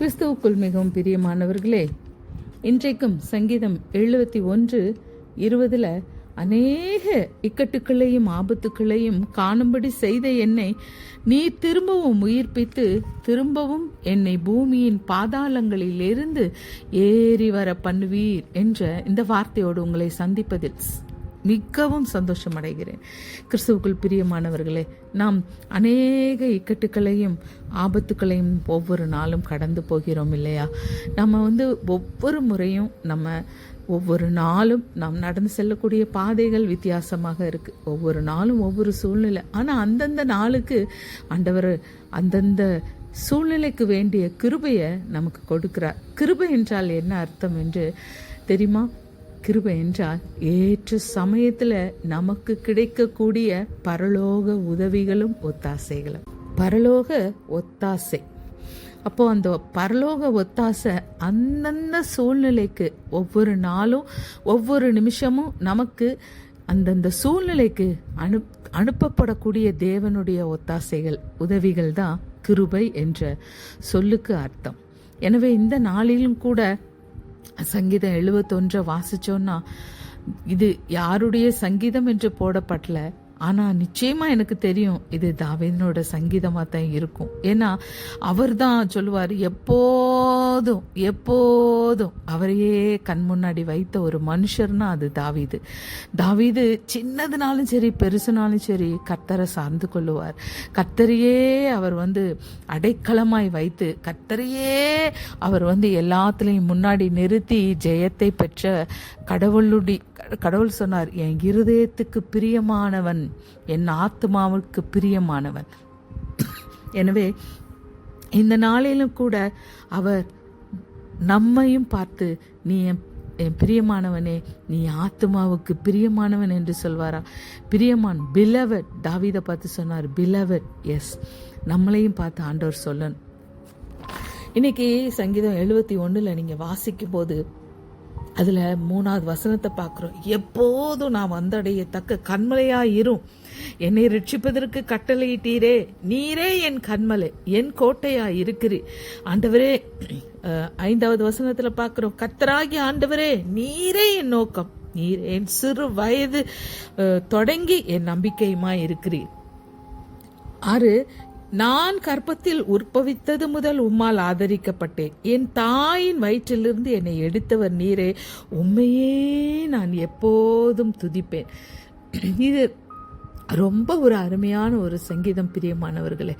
கிறிஸ்துவுக்குள் மிகவும் பிரியமானவர்களே இன்றைக்கும் சங்கீதம் எழுபத்தி ஒன்று இருபதில் அநேக இக்கட்டுக்களையும் ஆபத்துக்களையும் காணும்படி செய்த என்னை நீ திரும்பவும் உயிர்ப்பித்து திரும்பவும் என்னை பூமியின் பாதாளங்களிலிருந்து ஏறி வர பண்ணுவீர் என்ற இந்த வார்த்தையோடு உங்களை சந்திப்பதில் மிகவும் சந்தோஷம் அடைகிறேன் கிறிஸ்துவுக்குள் பிரியமானவர்களே நாம் அநேக இக்கட்டுக்களையும் ஆபத்துக்களையும் ஒவ்வொரு நாளும் கடந்து போகிறோம் இல்லையா? நம்ம வந்து ஒவ்வொரு முறையும் நம்ம ஒவ்வொரு நாளும் நாம் நடந்து செல்லக்கூடிய பாதைகள் வித்தியாசமாக இருக்குது ஒவ்வொரு நாளும் ஒவ்வொரு சூழ்நிலை. ஆனால் அந்தந்த நாளுக்கு ஆண்டவர் அந்தந்த சூழ்நிலைக்கு வேண்டிய கிருபையை நமக்கு கொடுக்குறார். கிருபை என்றால் என்ன அர்த்தம் என்று தெரியுமா? கிருபை என்றால் ஏற்ற சமயத்தில் நமக்கு கிடைக்கக்கூடிய பரலோக உதவிகளும் ஒத்தாசைகளும். பரலோக ஒத்தாசை. அப்போ அந்த பரலோக ஒத்தாசை அந்தந்த சூழ்நிலைக்கு ஒவ்வொரு நாளும் ஒவ்வொரு நிமிஷமும் நமக்கு அந்தந்த சூழ்நிலைக்கு அனு அனுப்பப்படக்கூடிய தேவனுடைய ஒத்தாசைகள் உதவிகள் தான் கிருபை என்ற சொல்லுக்கு அர்த்தம். எனவே இந்த நாளிலும் கூட சங்கீதம் எழுபத்தொன்றை வாசிச்சோன்னா இது யாருடைய சங்கீதம் என்று போடப்படல. ஆனால் நிச்சயமாக எனக்கு தெரியும் இது தாவீதனோட சங்கீதமாக தான் இருக்கும். ஏன்னா அவர் தான் சொல்லுவார் எப்போதும் எப்போதும் அவரையே கண் முன்னாடி வைத்த ஒரு மனுஷர்னா அது தாவீது. தாவீது சின்னதுனாலும் சரி பெருசுனாலும் சரி கத்தரை சார்ந்து கொள்ளுவார். கத்தரையே அவர் வந்து அடைக்கலமாய் வைத்து கத்தரையே அவர் வந்து எல்லாத்துலேயும் முன்னாடி நிறுத்தி ஜெயத்தை பெற்ற கடவுளுடைய கடவுள் சொன்னார் என் இருதயத்துக்கு பிரியமானவன் என் ஆத்மாவுக்கு பிரியமானவன். எனவே இந்த நாளிலும் கூட அவர் நம்மையும் பார்த்து நீ என் என் பிரியமானவனே நீ ஆத்மாவுக்கு பிரியமானவன் என்று சொல்வாரா? பிரியமான் பிலவட் தாவீதை பார்த்து சொன்னார். பிலவட் எஸ் நம்மளையும் பார்த்து ஆண்டவர் சொல்லணும். இன்னைக்கு சங்கீதம் எழுபத்தி ஒன்றில் நீங்கள் வாசிக்கும் போது அதில் மூணாவது வசனத்தை பார்க்குறோம். எப்போதும் நான் வந்தடையத்தக்க கண்மலையாக இரும் என்னை ரட்சிப்பதற்கு கட்டளையிட்டீரே. நீரே என் கண்மலை என் கோட்டையாக இருக்கிறி ஆண்டவரே ஐந்தாவது வசனத்தில் பார்க்குறோம். கத்தராகி ஆண்டவரே நீரே என் நோக்கம். நீர் என் சிறு வயது தொடங்கி என் நம்பிக்கையுமா இருக்கிறீர் ஆறு நான் கற்பத்தில் உற்பவித்தது முதல் உம்மால் ஆதரிக்கப்பட்டேன். என் தாயின் வயிற்றிலிருந்து என்னை எடுத்தவர் நீரே. உண்மையே நான் எப்போதும் துதிப்பேன். இது ரொம்ப ஒரு அருமையான ஒரு சங்கீதம் பிரியமானவர்களே.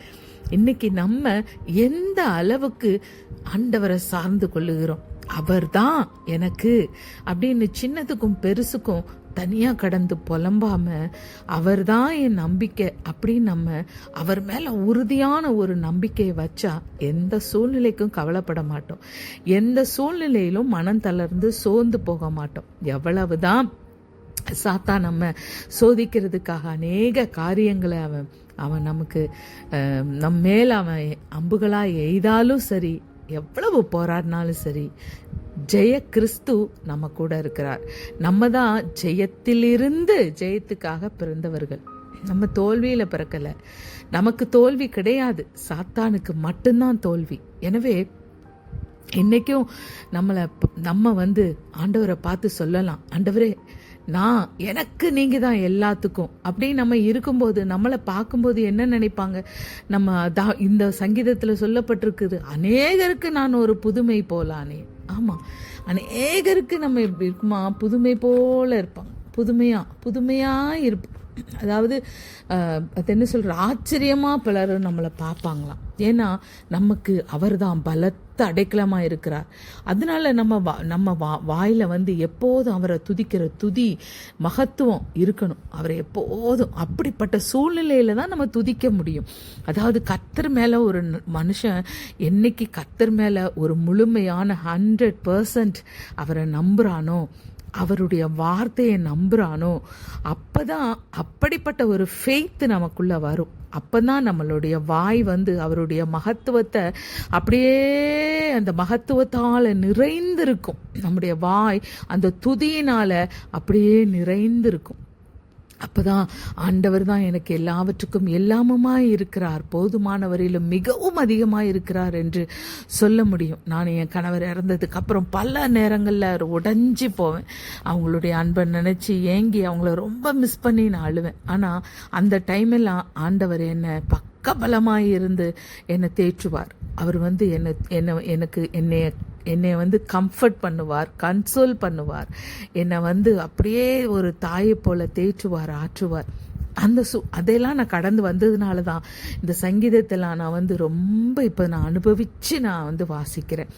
இன்னைக்கு நம்ம எந்த அளவுக்கு ஆண்டவரை சார்ந்து கொள்ளுகிறோம்? அவர்தான் எனக்கு. அப்படின்னு சின்னதுக்கும் பெருசுக்கும் தனியாக கடந்து புலம்பாம அவர்தான் என் நம்பிக்கை அப்படின்னு நம்ம அவர் மேலே உறுதியான ஒரு நம்பிக்கையை வச்சா எந்த சூழ்நிலைக்கும் கவலைப்பட மாட்டோம். எந்த சூழ்நிலையிலும் மனம் தளர்ந்து சோர்ந்து போக மாட்டோம். எவ்வளவுதான் சாத்தா நம்ம சோதிக்கிறதுக்காக அநேக காரியங்களை அவன் அவன் நமக்கு நம் மேல் அவன் அம்புகளாக எய்தாலும் சரி எவ்வளவு போராடினாலும் சரி ஜெய கிறிஸ்து நம்ம கூட இருக்கிறார். நம்ம தான் ஜெயத்திலிருந்து ஜெயத்துக்காக பிறந்தவர்கள். நம்ம தோல்வியில பிறக்கல. நமக்கு தோல்வி கிடையாது. சாத்தானுக்கு மட்டும்தான் தோல்வி. எனவே இன்னைக்கும் நம்மளை நம்ம வந்து ஆண்டவரை பார்த்து சொல்லலாம். ஆண்டவரே நான் எனக்கு நீங்க தான் எல்லாத்துக்கும். அப்படின்னு நம்ம இருக்கும்போது நம்மளை பார்க்கும்போது என்ன நினைப்பாங்க? நம்ம தா- இந்த சங்கீதத்துல சொல்லப்பட்டிருக்குது அநேகருக்கு நான் ஒரு புதுமை போலானே ஆமாம் அநேகருக்கு நம்ம எப்படி இருக்குமா? புதுமை போல இருப்பாங்க. புதுமையாக புதுமையாக இருப்போம். அதாவது அது என்ன சொல்கிற ஆச்சரியமாக பலரும் நம்மளை பார்ப்பாங்களாம் ஏன்னா நமக்கு அவர் தான் பலத்த அடைக்கலமாக இருக்கிறார். அதனால நம்ம வா- நம்ம வா வாயில் வந்து எப்போதும் அவரை துதிக்கிற துதி மகத்துவம் இருக்கணும். அவரை எப்போதும் அப்படிப்பட்ட சூழ்நிலையில தான் நம்ம துதிக்க முடியும். அதாவது கத்தர் மேலே ஒரு மனுஷன் என்னைக்கு கத்தர் மேலே ஒரு முழுமையான ஹண்ட்ரட் பர்சன்ட் அவரை நம்புகிறானோ அவருடைய வார்த்தையை நம்புகிறானோ அப்போ தான் அப்படிப்பட்ட ஒரு ஃபெய்த் நமக்குள்ளே வரும். அப்போ தான் நம்மளுடைய வாய் வந்து அவருடைய மகத்துவத்தை அப்படியே அந்த மகத்துவத்தால் நிறைந்திருக்கும். நம்முடைய வாய் அந்த துதியினால் அப்படியே நிறைந்திருக்கும். அப்போதான் ஆண்டவர் தான் எனக்கு எல்லாவற்றுக்கும் எல்லாமுமாய் இருக்கிறார். போதுமானவரிலும் மிகவும் அதிகமாக இருக்கிறார் என்று சொல்ல முடியும். நான் என் கணவர் இறந்ததுக்கு அப்புறம் பல நேரங்களில் உடஞ்சி போவேன். அவங்களுடைய அன்பை நினச்சி ஏங்கி அவங்கள ரொம்ப மிஸ் பண்ணி நான் அழுவேன். ஆனால் அந்த டைமெல்லாம் ஆண்டவர் என்னை பக்கபலமாக இருந்து என்னை தேற்றுவார். அவர் வந்து என்னை என்ன எனக்கு என்னைய என்னை வந்து கம்ஃபர்ட் பண்ணுவார் கன்சோல் பண்ணுவார். என்னை வந்து அப்படியே ஒரு தாயை போல தேற்றுவார் ஆற்றுவார். அந்த சு அதையெல்லாம் நான் கடந்து வந்ததுனால தான் இந்த சங்கீதத்தெல்லாம் நான் வந்து ரொம்ப இப்போ நான் அனுபவித்து நான் வந்து வாசிக்கிறேன்.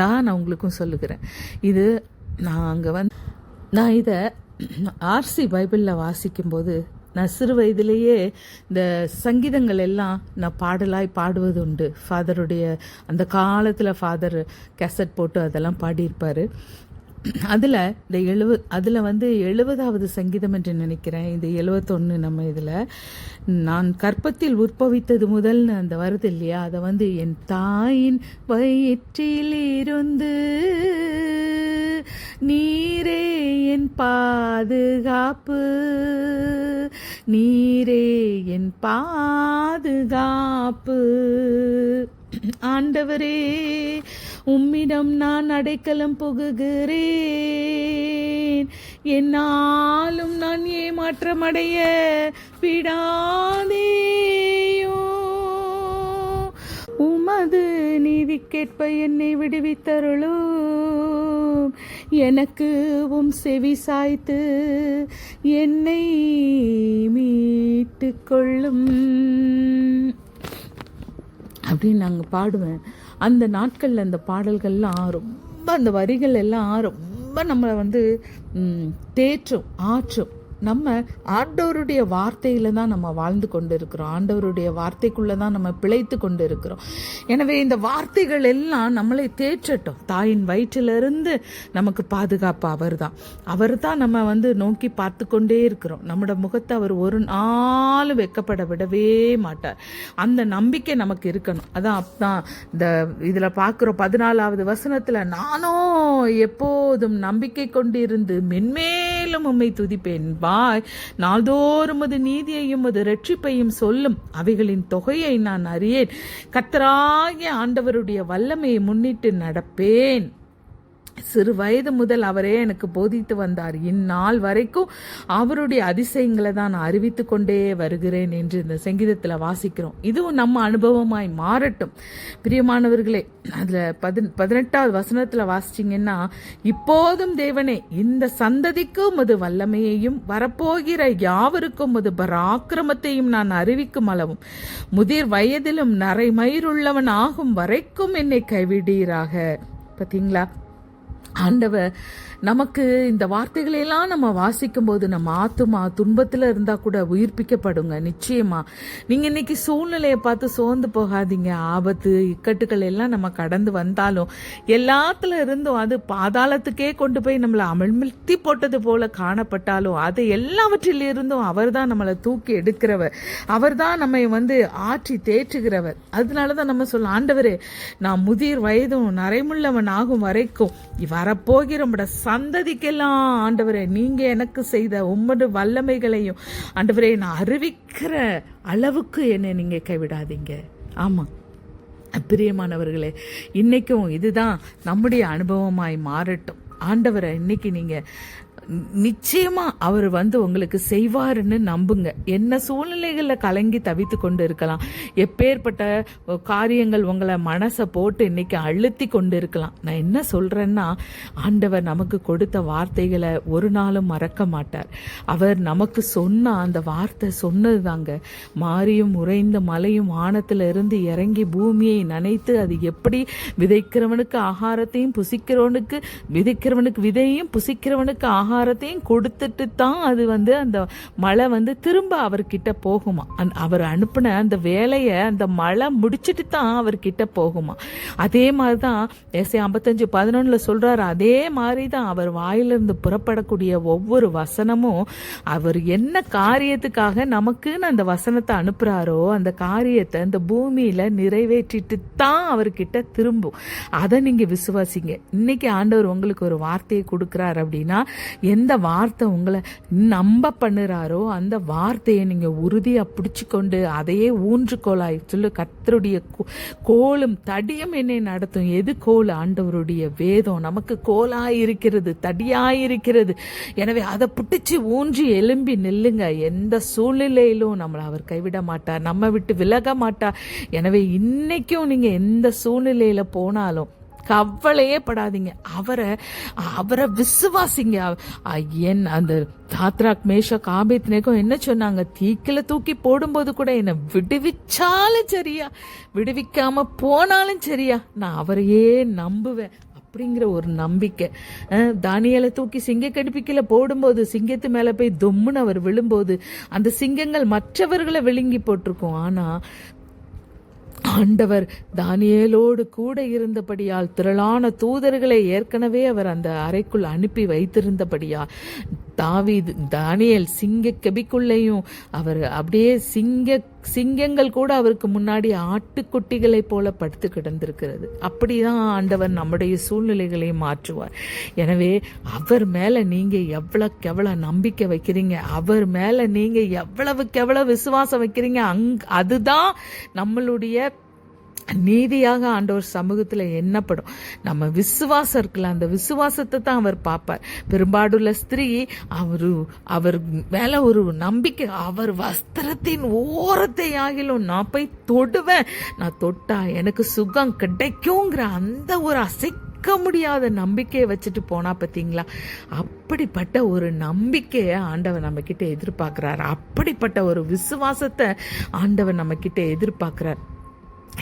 தான் நான் உங்களுக்கும் சொல்லுகிறேன். இது நான் அங்கே வந்து நான் இதை ஆர்சி பைபிளில் வாசிக்கும்போது நான் சிறு வயதிலேயே இந்த சங்கீதங்கள் எல்லாம் நான் பாடலாய் பாடுவது உண்டு. ஃபாதருடைய அந்த காலத்தில் ஃபாதர் கேசட் போட்டு அதெல்லாம் பாடியிருப்பார். அதில் இந்த எழுவ அதில் வந்து எழுபதாவது சங்கீதம் என்று நினைக்கிறேன். இந்த எழுவத்தொன்று நம்ம இதில் நான் கற்பத்தில் உற்பவித்தது முதல்னு அந்த வருது இல்லையா? அதை வந்து என் தாயின் வயிற்றில் இருந்து நீரே என் பாதுகாப்பு நீரே என் பாதுகாப்பு. ஆண்டவரே உம்மிடம் நான் அடைக்கலம் புகுகிறேன். என்னாலும் நான் ஏமாற்றமடைய விடாதேயோ. உமது நீதிக்கேற்ப என்னை விடுவித்தருளும். எனக்கு உம் செவி சாய்த்து என்னை மீட்டு கொள்ளும். அப்படின்னு நாங்கள் பாடுவேன். அந்த நாட்களில் அந்த பாடல்கள்லாம் ரொம்ப அந்த வரிகள் எல்லாம் ரொம்ப நம்மளை வந்து தேற்றும் ஆற்றும். நம்ம ஆண்டவருடைய வார்த்தையில தான் நம்ம வாழ்ந்து கொண்டு இருக்கிறோம் ஆண்டவருடைய வார்த்தைக்குள்ள தான் நம்ம பிழைத்து கொண்டு இருக்கிறோம் எனவே இந்த வார்த்தைகள் எல்லாம் நம்மளை தேற்றட்டும். தாயின் வயிற்றிலிருந்து நமக்கு பாதுகாப்பு அவர் தான் அவர் தான் நம்ம வந்து நோக்கி பார்த்து கொண்டே இருக்கிறோம். நம்மளோட முகத்தை அவர் ஒரு நாள் வெக்கப்பட விடவே மாட்டார். அந்த நம்பிக்கை நமக்கு இருக்கணும். அதான் அப்பதான் இந்த இதில் பார்க்குறோம் பதினாலாவது வசனத்தில் நானும் எப்போதும் நம்பிக்கை கொண்டிருந்து மென்மே மென்மேலும் உம்மை துதிப்பேன். வாய் நாள்தோறும் அது நீதியையும் அது ரட்சிப்பையும் சொல்லும். அவைகளின் தொகையை நான் அறியேன். கத்தராகிய ஆண்டவருடைய வல்லமையை முன்னிட்டு நடப்பேன். சிறு வயது முதல் அவரே எனக்கு போதித்து வந்தார். இந்நாள் வரைக்கும் அவருடைய அதிசயங்களை தான் நான் அறிவித்து கொண்டே வருகிறேன் என்று இந்த சங்கீதத்தில் வாசிக்கிறோம். இதுவும் நம்ம அனுபவமாய் மாறட்டும். பிரியமானவர்களே அதில் பதின் பதினெட்டாவது வசனத்தில் வாசிச்சிங்கன்னா இப்போதும் தேவனே இந்த சந்ததிக்கும் அது வல்லமையையும் வரப்போகிற யாவருக்கும் அது பராக்கிரமத்தையும் நான் அறிவிக்கும் அளவும். முதிர் வயதிலும் நரைமயிருள்ளவன் ஆகும் வரைக்கும் என்னை கைவிடீராக. பார்த்தீங்களா ஆண்டவர் நமக்கு இந்த வார்த்தைகளையெல்லாம் நம்ம வாசிக்கும் போது நம்ம ஆத்துமா துன்பத்தில் இருந்தால் கூட உயிர்ப்பிக்கப்படுங்க. நிச்சயமா. நீங்கள் இன்னைக்கு சூழ்நிலையை பார்த்து சோர்ந்து போகாதீங்க. ஆபத்து இக்கட்டுகள் எல்லாம் நம்ம கடந்து வந்தாலும் எல்லாத்துல இருந்தும் அது பாதாளத்துக்கே கொண்டு போய் நம்மளை அமிழ்மிழ்த்தி போட்டது போல காணப்பட்டாலும் அது எல்லாவற்றில் இருந்தும் அவர் தான் நம்மளை தூக்கி எடுக்கிறவர். அவர் தான் நம்மை வந்து ஆற்றி தேற்றுகிறவர். அதனால தான் நம்ம சொல்ல ஆண்டவரே நான் முதிர் வயதும் நரைமுள்ளவன் ஆகும் வரைக்கும் வரப்போகிற உம்மோட சந்ததிக்கெல்லாம் ஆண்டவரே நீங்க எனக்கு செய்த உம்மது வல்லமைகளையும் ஆண்டவரே நான் அறிவிக்கிற அளவுக்கு என்னை நீங்க கைவிடாதீங்க. ஆமா. பிரியமானவர்களே இன்றைக்கும் இதுதான் நம்முடைய அனுபவமாய் மாறட்டும். ஆண்டவரை இன்னைக்கு நீங்கள் நிச்சயமா அவர் வந்து உங்களுக்கு செய்வாருன்னு நம்புங்க. என்ன சூழ்நிலைகளில் கலங்கி தவித்து கொண்டு இருக்கலாம். எப்பேற்பட்ட காரியங்கள் உங்களை மனசை போட்டு இன்னைக்கு அழுத்தி கொண்டு இருக்கலாம். நான் என்ன சொல்றேன்னா ஆண்டவர் நமக்கு கொடுத்த வார்த்தைகளை ஒரு நாளும் மறக்க மாட்டார். அவர் நமக்கு சொன்ன அந்த வார்த்தை சொன்னது தாங்க மாறியும் உறைந்த மலையும் வானத்தில் இருந்து இறங்கி பூமியை நனைத்து அது எப்படி விதைக்கிறவனுக்கு ஆகாரத்தையும் புசிக்கிறவனுக்கு விதைக்கிறவனுக்கு விதையும் புசிக்கிறவனுக்கு ஆகாரத்தையும் கொடுத்துட்டு தான் அது வந்து அந்த மழை வந்து திரும்ப அவர்கிட்ட போகுமா. அந் அவர் அனுப்பின அந்த வேலையை அந்த மழை முடிச்சுட்டு தான் அவர்கிட்ட போகுமா. அதே மாதிரி தான் எஸ்ஏ ஐம்பத்தஞ்சு பதினொன்றில் சொல்கிறாரு அதே மாதிரி தான் அவர் வாயிலிருந்து புறப்படக்கூடிய ஒவ்வொரு வசனமும் அவர் என்ன காரியத்துக்காக நமக்குன்னு அந்த வசனத்தை அனுப்புகிறாரோ அந்த காரியத்தை அந்த பூமியில் நிறைவேற்றிட்டு தான் அவர்கிட்ட திரும்பும். அதை நீங்கள் விசுவாசிங்க. இன்னைக்கு ஆண்டவர் உங்களுக்கு ஒரு வார்த்தையை கொடுக்குறாரு அப்படின்னா எந்த வார்த்தை உங்களை நம்ப பண்ணுறாரோ அந்த வார்த்தையை நீங்கள் உறுதியாக பிடிச்சிக்கொண்டு அதையே ஊன்றுகோலாய் சொல்லு. கத்தருடைய கோ- கோலும் தடியும் என்னை நடத்தும். எது கோல்? ஆண்டவருடைய வேதம். நமக்கு கோலாய் இருக்கிறது தடியாய் இருக்கிறது எனவே அதை பிடிச்சி ஊன்றி எலும்பி நில்லுங்க. எந்த சூழ்நிலையிலும் நம்மளை அவர் கைவிட மாட்டார். நம்ம விட்டு விலக மாட்டார். எனவே இன்னைக்கும் நீங்க எந்த சூழ்நிலையில போனாலும் கவலையே படாதீங்க. அவரை அவரை விசுவாசிங்க. என் அந்த தாத்ராக் மேஷா காபேத்னேக்கும் என்ன சொன்னாங்க? தீக்கில தூக்கி போடும்போது கூட என்னை விடுவிச்சாலும் சரியா விடுவிக்காம போனாலும் சரியா நான் அவரையே நம்புவேன் அப்படிங்கிற ஒரு நம்பிக்கை. தானியலை தூக்கி சிங்க கடுப்பிக்கல போடும்போது சிங்கத்து மேலே போய் தொம்முன்னு அவர் விழும்போது அந்த சிங்கங்கள் மற்றவர்களை விழுங்கி போட்டிருக்கும். ஆனால் ஆண்டவர் தானியேலோடு கூட இருந்தபடியால் திரளான தூதர்களை ஏற்கனவே அவர் அந்த அறைக்குள் அனுப்பி வைத்திருந்தபடியால் தாவி தானியல் சிங்க கெபிக்குள்ளேயும் அவர் அப்படியே சிங்க சிங்கங்கள் கூட அவருக்கு முன்னாடி ஆட்டுக்குட்டிகளைப் போல படுத்து கிடந்திருக்கிறது. அப்படிதான் ஆண்டவர் நம்முடைய சூழ்நிலைகளை மாற்றுவார். எனவே அவர் மேல நீங்க எவ்வளவுக்கு எவ்வளவு நம்பிக்கை வைக்கிறீங்க அவர் மேல நீங்க எவ்வளவுக்கு எவ்வளவு விசுவாசம் வைக்கிறீங்க அங் அதுதான் நம்மளுடைய நீதியாக ஆண்டவர் சமூகத்தில் எண்ணப்படும். நம்ம விசுவாசம் இருக்குல்ல அந்த விசுவாசத்தை தான் அவர் பார்ப்பார். பெரும்பாடுள்ள ஸ்திரீ அவரு அவர் மேல ஒரு நம்பிக்கை அவர் வஸ்திரத்தின் ஓரத்தை ஆகிலும் நான் போய் தொடுவேன். நான் தொட்டா எனக்கு சுகம் கிடைக்குங்கிற அந்த ஒரு அசைக்க முடியாத நம்பிக்கையை வச்சுட்டு போனா பார்த்தீங்களா அப்படிப்பட்ட ஒரு நம்பிக்கையை ஆண்டவர் நம்ம கிட்ட எதிர்பார்க்கிறார். அப்படிப்பட்ட ஒரு விசுவாசத்தை ஆண்டவர் நம்ம கிட்ட எதிர்பார்க்கிறார்.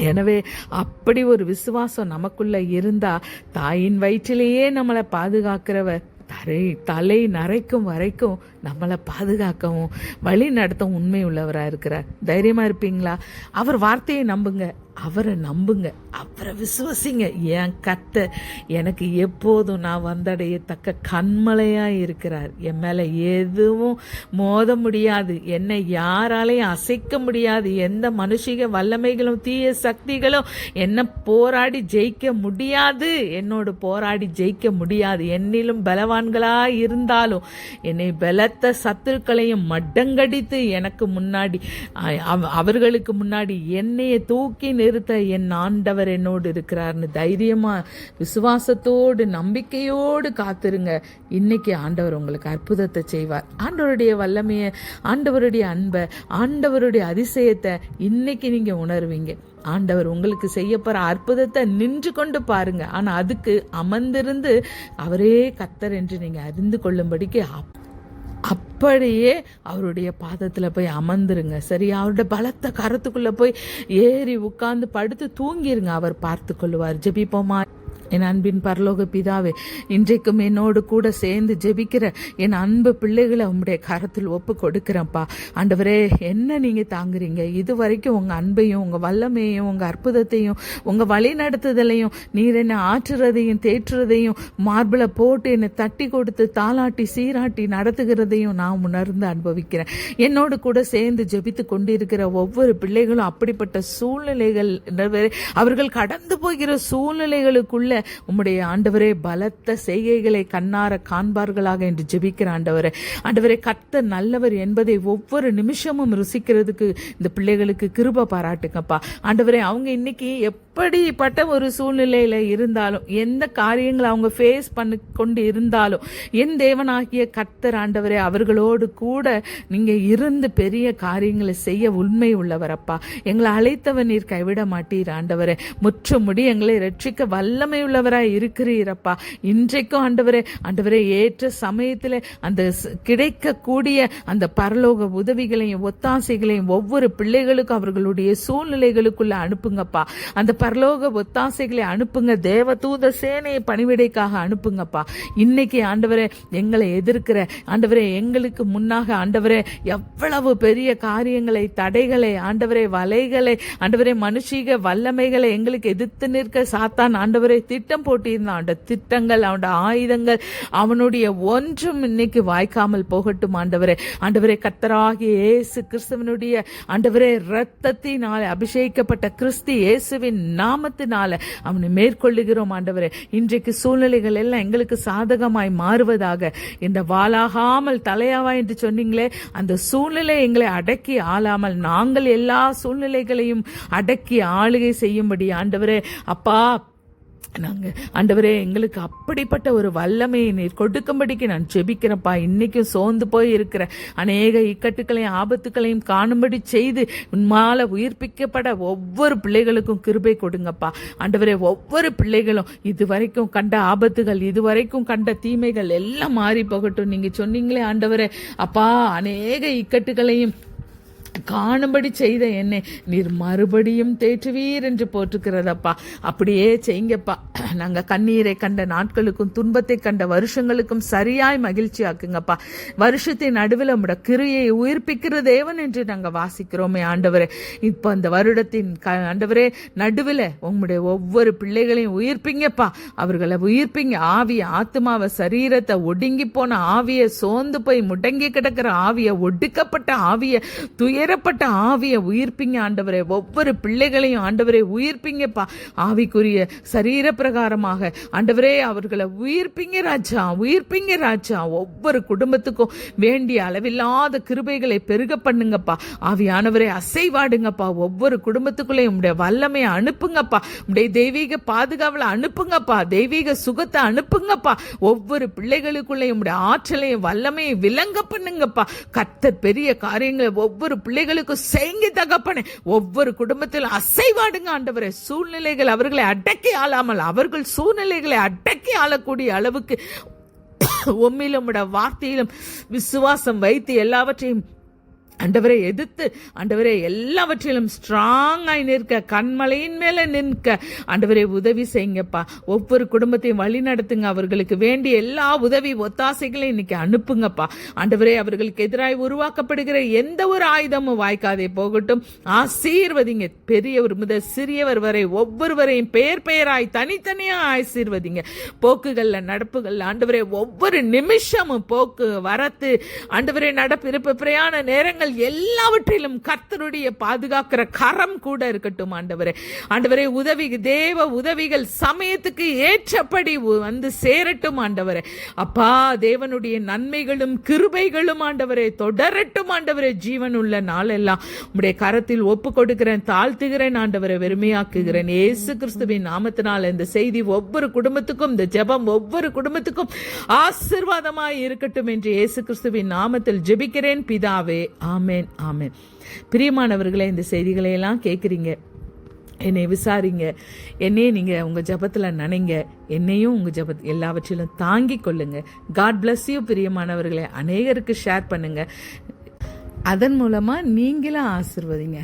எனவே அப்படி ஒரு விசுவாசம் நமக்குள்ள இருந்தா தாயின் வயிற்றிலேயே நம்மளை பாதுகாக்கிறவர் அரை தலை நரைக்கும் வரைக்கும் நம்மளை பாதுகாக்கவும் வழி நடத்தவும் உண்மை உள்ளவராக இருக்கிறார். தைரியமாக இருப்பீங்களா? அவர் வார்த்தையை நம்புங்க. அவரை நம்புங்க. அவரை விசுவசிங்க. என் கத்த எனக்கு எப்போதும் நான் வந்தடையத்தக்க கண்மலையாக இருக்கிறார். என் மேலே எதுவும் மோத முடியாது. என்னை யாராலையும் அசைக்க முடியாது. எந்த மனுஷிக வல்லமைகளும் தீய சக்திகளும் என்ன போராடி ஜெயிக்க முடியாது. என்னோடு போராடி ஜெயிக்க முடியாது. என்னிலும் பலவான் பலவான்களா இருந்தாலும் என்னை பலத்த சத்துருக்களையும் மட்டங்கடித்து எனக்கு முன்னாடி அவ- அவர்களுக்கு முன்னாடி என்னையை தூக்கி நிறுத்த என் ஆண்டவர் என்னோடு இருக்கிறார்னு தைரியமா விசுவாசத்தோடு நம்பிக்கையோடு காத்திருங்க. இன்னைக்கு ஆண்டவர் உங்களுக்கு அற்புதத்தை செய்வார். ஆண்டவருடைய வல்லமையை ஆண்டவருடைய அன்பை ஆண்டவருடைய அதிசயத்தை இன்னைக்கு நீங்க உணர்வீங்க. ஆண்டவர் உங்களுக்கு செய்ய போற அற்புதத்தை நின்று கொண்டு பாருங்க. ஆனா அதுக்கு அமர்ந்திருந்து அவரே கத்தர் என்று நீங்க அறிந்து கொள்ளும்படிக்கு அப்- அப்படியே அவருடைய பாதத்துல போய் அமர்ந்துருங்க. சரி அவருடைய பலத்த கரத்துக்குள்ள போய் ஏறி உட்கார்ந்து படுத்து தூங்கிருங்க. அவர் பார்த்து கொள்ளுவார். ஜெபிப்போமா? என் அன்பின் பரலோக பிதாவே இன்றைக்கும் என்னோடு கூட சேர்ந்து ஜெபிக்கிற என் அன்பு பிள்ளைகளை உம்முடைய கரத்தில் ஒப்பு கொடுக்கிறேன்ப்பா. ஆண்டவரே என்ன நீங்க தாங்குறீங்க? இது வரைக்கும் உங்க அன்பையும் உங்க வல்லமையும் உங்க அற்புதத்தையும் உங்க வழி நடத்துதலையும் நீர் என்ன ஆற்றுறதையும் தேற்றுறதையும் மார்பிள போட்டு என்னை தட்டி கொடுத்து தாளாட்டி சீராட்டி நடத்துகிறதையும் நான் உணர்ந்து அனுபவிக்கிறேன். என்னோடு கூட சேர்ந்து ஜெபித்து கொண்டிருக்கிற ஒவ்வொரு பிள்ளைகளும் அப்படிப்பட்ட சூழ்நிலைகள் அவர்கள் கடந்து போகிற சூழ்நிலைகளுக்குள்ள உம்முடைய ஆண்டவரே பலத்த செய்கைகளை கண்ணார காண்பார்களாக என்று ஜெபிக்கிற ஆண்டவரே. ஆண்டவரே கத்த நல்லவர் என்பதை ஒவ்வொரு நிமிஷமும் ருசிக்கிறதுக்கு இந்த பிள்ளைகளுக்கு கிருப பாராட்டுங்கப்பா. ஆண்டவரே அவங்க இன்னைக்கு எப்படிப்பட்ட ஒரு சூழ்நிலையில இருந்தாலும் எந்த காரியங்களை அவங்க ஃபேஸ் பண்ணி கொண்டு இருந்தாலும் என் தேவனாகிய கத்தர் ஆண்டவரே அவர்களோடு கூட நீங்க இருந்து பெரிய காரியங்களை செய்ய உண்மை உள்ளவரப்பா. எங்களை அழைத்தவன் நீர் கைவிட மாட்டீர் ஆண்டவரே. முற்றுமுடி எங்களை ரட்சிக்க வல்லமை உள்ளவராய் இருக்கிறீரப்பா. இன்றைக்கும் ஆண்டவரே ஆண்டவரே ஏற்ற சமயத்துல அந்த கிடைக்கக்கூடிய அந்த பரலோக உதவிகளையும் ஒத்தாசைகளையும் ஒவ்வொரு பிள்ளைகளுக்கும் அவர்களுடைய சூழ்நிலைகளுக்குள்ள அனுப்புங்கப்பா. அந்த பரலோக ஒத்தாசைகளை அனுப்புங்க தேவதூத சேனையை பணிவிடைக்காக அனுப்புங்கப்பா. இன்னைக்கு ஆண்டவரே எங்களை எதிர்க்கிற ஆண்டவரே எங்களுக்கு முன்னாக ஆண்டவரே எவ்வளவு பெரிய காரியங்களை தடைகளை ஆண்டவரே வலைகளை ஆண்டவரே மனுஷீக வல்லமைகளை எங்களுக்கு எதிர்த்து நிற்க சாத்தான் ஆண்டவரை திட்டம் போட்டியிருந்தான் அவனோட திட்டங்கள் அவனோட ஆயுதங்கள் அவனுடைய ஒன்றும் இன்னைக்கு வாய்க்காமல் போகட்டும் ஆண்டவரே. ஆண்டவரே கத்தராகிய இயேசு கிறிஸ்துவனுடைய ஆண்டவரே இரத்தத்தினால அபிஷேகிக்கப்பட்ட கிறிஸ்து இயேசுவின் நாமத்தினால அவனை மேற்கொள்ளுகிறோம் ஆண்டவரே. இன்றைக்கு சூழ்நிலைகள் எல்லாம் எங்களுக்கு சாதகமாய் மாறுவதாக இந்த வாளாகாமல் தலையாவா என்று சொன்னீங்களே அந்த சூழ்நிலை எங்களை அடக்கி ஆளாமல் நாங்கள் எல்லா சூழ்நிலைகளையும் அடக்கி ஆளுகை செய்யும்படி ஆண்டவரே. அப்பா நாங்க ஆண்டவரே எங்களுக்கு அப்படிப்பட்ட ஒரு வல்லமையை நீர் கொடுக்கும்படிக்கு நான் ஜெபிக்கிறேன்ப்பா இன்னைக்கும் சோர்ந்து போய் இருக்கிற அநேக இக்கட்டுகளையும் ஆபத்துகளையும் காணும்படி செய்து உன்மால உயிர்ப்பிக்கப்பட ஒவ்வொரு பிள்ளைகளுக்கும் கிருபை கொடுங்கப்பா. ஆண்டவரே ஒவ்வொரு பிள்ளைகளும் இதுவரைக்கும் கண்ட ஆபத்துகள் இதுவரைக்கும் கண்ட தீமைகள் எல்லாம் மாறி போகட்டும். நீங்க சொன்னீங்களே ஆண்டவரே. அப்பா அநேக இக்கட்டுகளையும் காணும்படி செய்த என்னை நீர் மறுபடியும் தேற்றுவீர் என்று போற்றுக்கிறதப்பா அப்படியே செய்யுங்கப்பா. நாங்க கண்ணீரை கண்ட நாட்களுக்கும் துன்பத்தை கண்ட வருஷங்களுக்கும் சரியாய் மகிழ்ச்சி ஆக்குங்கப்பா வருஷத்தின் நடுவில் உங்களோட கிரியை உயிர்ப்பிக்கிற தேவன் என்று நாங்க வாசிக்கிறோமே ஆண்டவரே. இப்போ அந்த வருடத்தின் க ஆண்டவரே நடுவில் உங்களுடைய ஒவ்வொரு பிள்ளைகளையும் உயிர்ப்பிங்கப்பா. அவர்களை உயிர்ப்பிங்க. ஆவிய ஆத்மாவை சரீரத்தை ஒடுங்கி போன ஆவிய சோர்ந்து போய் முடங்கி கிடக்கிற ஆவிய ஒடுக்கப்பட்ட ஆவிய துயரப்பட்ட ஆவியை உயிர்ப்பிங்க ஆண்டவரே. ஒவ்வொரு பிள்ளைகளையும் ஆண்டவரே உயிர்ப்பிங்கப்பா. ஆவிக்குரிய சரீர பிரகாரமாக ஆண்டவரே அவர்களை உயிர்ப்பிங்க ராஜா உயிர்ப்பிங்க ராஜா. ஒவ்வொரு குடும்பத்துக்கும் வேண்டிய அளவில்லாத கிருபைகளை பெருக பண்ணுங்கப்பா. ஆவியானவரே அசைவாடுங்கப்பா. ஒவ்வொரு குடும்பத்துக்குள்ளேயும் உடைய வல்லமையை அனுப்புங்கப்பா. உடைய தெய்வீக பாதுகாவலை அனுப்புங்கப்பா. தெய்வீக சுகத்தை அனுப்புங்கப்பா. ஒவ்வொரு பிள்ளைகளுக்குள்ளேயும் உடைய ஆற்றலையும் வல்லமையை விளங்க பண்ணுங்கப்பா. கத்த பெரிய காரியங்களை ஒவ்வொரு பிள்ளைகளுக்கும் செய்ங்க தகப்பனே. ஒவ்வொரு குடும்பத்தில் அசைவாடுங்க ஆண்டவரே. சூழ்நிலைகள் அவர்களை அடக்கி ஆளாமல் அவர்கள் சூழ்நிலைகளை அடக்கி ஆளக்கூடிய அளவுக்கு உம்மிலும் உம்முடைய வார்த்தையிலும் விசுவாசம் வைத்து எல்லாவற்றையும் ஆண்டவரை எதிர்த்து ஆண்டவரை எல்லாவற்றிலும் ஸ்ட்ராங்காய் நிற்க கண்மலையின் மேலே நிற்க ஆண்டவரை உதவி செய்யுங்கப்பா. ஒவ்வொரு குடும்பத்தையும் வழி நடத்துங்க. அவர்களுக்கு வேண்டிய எல்லா உதவி ஒத்தாசைகளையும் இன்னைக்கு அனுப்புங்கப்பா. ஆண்டவரே அவர்களுக்கு எதிராக உருவாக்கப்படுகிற எந்த ஒரு ஆயுதமும் வாய்க்காதே போகட்டும். ஆசீர்வதிங்க. பெரியவர் முதல் சிறியவர் வரை ஒவ்வொருவரையும் பெயர் பெயராய் தனித்தனியாக ஆசீர்வதிங்க. போக்குகளில் நடப்புகளில் ஆண்டவரே ஒவ்வொரு நிமிஷமும் போக்கு வரத்து ஆண்டவரே நடப்பிருப்பு பிரயாண நேரங்கள் எல்லாவற்றிலும் கர்த்தருடைய பாதுகாக்கிற கரம் கூட இருக்கட்டும் ஆண்டவரே. ஆண்டவரே உதவி தேவ உதவிகள் சமயத்துக்கு ஏற்றபடி வந்து சேரட்டும் ஆண்டவரே. அப்பா தேவனுடைய நன்மைகளும் கிருபைகளும் ஆண்டவரே தொடரட்டும் ஆண்டவரே ஜீவன் உள்ள நாளெல்லாம். உம்முடைய கரத்தில் ஒப்பு கொடுக்கிறேன் தாழ்த்துகிறேன் ஆண்டவரை வெறுமையாக்குகிறேன். ஏசு கிறிஸ்துவின் நாமத்தினால் இந்த செய்தி ஒவ்வொரு குடும்பத்துக்கும் இந்த ஜெபம் ஒவ்வொரு குடும்பத்துக்கும் ஆசிர்வாதமாய் இருக்கட்டும் என்று இயேசு கிறிஸ்துவின் நாமத்தில் ஜெபிக்கிறேன். பிதாவே ஆமேன் ஆமேன். பிரியமானவர்களே இந்த செய்திகளை எல்லாம் கேட்குறீங்க. என்னை விசாரிங்க. என்னையே நீங்கள் உங்கள் ஜபத்தில் நினைங்க. என்னையும் உங்கள் ஜபத் எல்லாவற்றிலும் தாங்கி கொள்ளுங்க. காட் பிளஸ் யூ பிரியமானவர்களை. அநேகருக்கு ஷேர் பண்ணுங்க. அதன் மூலமாக நீங்களும் ஆசிர்வதிங்க.